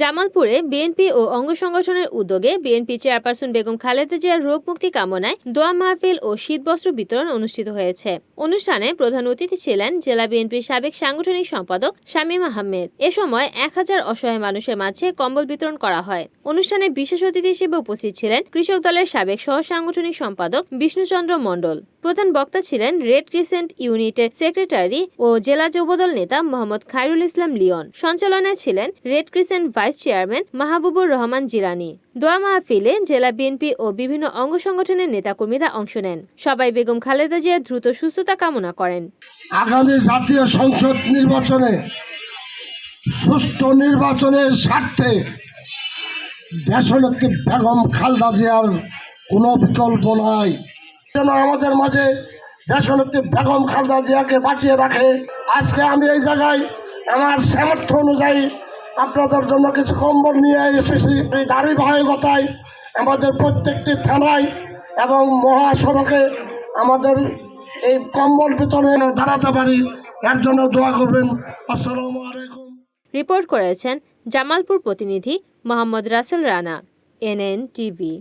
জামালপুরে বিএনপি ও অঙ্গ সংগঠনের উদ্যোগে বিএনপি চেয়ারপারসন বেগম খালেদা জিয়ার রোগ মুক্তি কামনায় দোয়া মাহফিল ও শীতবস্ত্র বিতরণ অনুষ্ঠিত হয়েছে। অনুষ্ঠানে প্রধান অতিথি ছিলেন জেলা বিএনপির সাবেক সাংগঠনিক সম্পাদক শামীম আহমেদ। এ সময় এক হাজার অসহায় মানুষের মাঝে কম্বল বিতরণ করা হয়। অনুষ্ঠানে বিশেষ অতিথি হিসেবে উপস্থিত ছিলেন কৃষক দলের সাবেক সহ সাংগঠনিক সম্পাদক বিষ্ণুচন্দ্র মণ্ডল। প্রধান বক্তা ছিলেন রেড ক্রিসেন্ট ইউনিটের সেক্রেটারি ও জেলা যুবদল নেতা মোহাম্মদ খায়রুল ইসলাম লিওন। সঞ্চালনায় ছিলেন red crescent vice chairman Mahbubur Rahman Jilani. দোয়া মাহফিলে জেলা বিএনপি ও বিভিন্ন অঙ্গ সংগঠনের নেতাকর্মীরা অংশ নেন। সবাই বেগম খালেদা জিয়ার দ্রুত সুস্থতা কামনা করেন। আগামী জাতীয় সংসদ নির্বাচনে সুষ্ঠ নির্বাচনের স্বার্থে দেশনেত্রী বেগম খালদা জিয়ার কোনো বিকল্প নাই। যেন আমাদের মাঝে দেশনেত্রী বেগম খালদা জিয়াকে বাঁচিয়ে রাখে। আজকে আমি এই জায়গায় আমার সামর্থ্য অনুযায়ী আপনাদের জন্য কিছু কম্বল নিয়ে এসেছি। এই ধারাবাহিকতায় আমাদের প্রত্যেকটি থানায় এবং মহাসড়কে আমাদের এই কম্বল বিতরণে দাঁড়াতে পারি। এর জন্য দোয়া করবেন। আসসালামু আলাইকুম। রিপোর্ট করেছেন জামালপুর প্রতিনিধি মোহাম্মদ রাসেল রানা, এনএন টিভি।